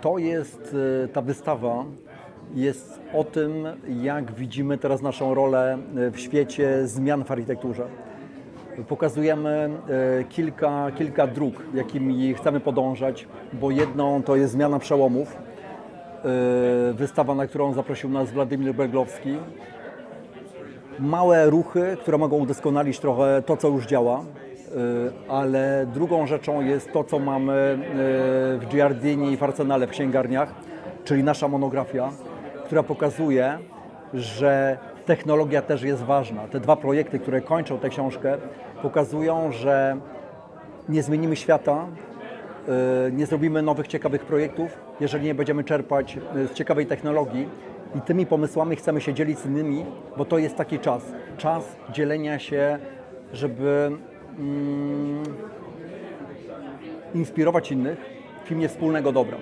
To jest, e, ta wystawa jest o tym, jak widzimy teraz naszą rolę e, w świecie zmian w architekturze. Pokazujemy e, kilka, kilka dróg, jakimi chcemy podążać, bo jedną to jest zmiana przełomów, wystawa, na którą zaprosił nas Władimir Berglowski. Małe ruchy, które mogą udoskonalić trochę to, co już działa, ale drugą rzeczą jest to, co mamy e, w Giardini i w Arsenale w księgarniach, czyli nasza monografia, która pokazuje, że technologia też jest ważna. Te dwa projekty, które kończą tę książkę, pokazują, że nie zmienimy świata, y, nie zrobimy nowych, ciekawych projektów, jeżeli nie będziemy czerpać z ciekawej technologii. I tymi pomysłami chcemy się dzielić z innymi, bo to jest taki czas. Czas dzielenia się, żeby inspirować innych w imię wspólnego dobra.